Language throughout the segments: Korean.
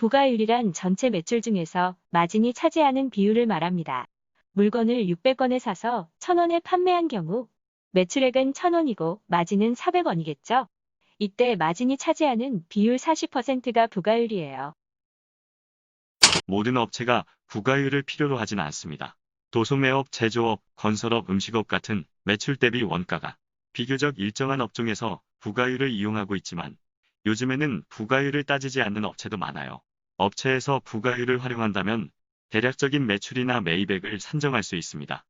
부가율이란 전체 매출 중에서 마진이 차지하는 비율을 말합니다. 물건을 600원에 사서 1000원에 판매한 경우 매출액은 1000원이고 마진은 400원이겠죠? 이때 마진이 차지하는 비율 40%가 부가율이에요. 모든 업체가 부가율을 필요로 하진 않습니다. 도소매업, 제조업, 건설업, 음식업 같은 매출 대비 원가가 비교적 일정한 업종에서 부가율을 이용하고 있지만 요즘에는 부가율을 따지지 않는 업체도 많아요. 업체에서 부가율을 활용한다면 대략적인 매출이나 매입액을 산정할 수 있습니다.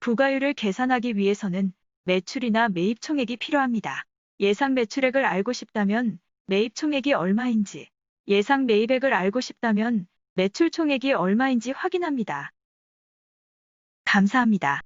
부가율을 계산하기 위해서는 매출이나 매입 총액이 필요합니다. 예상 매출액을 알고 싶다면 매입 총액이 얼마인지, 예상 매입액을 알고 싶다면 매출 총액이 얼마인지 확인합니다. 감사합니다.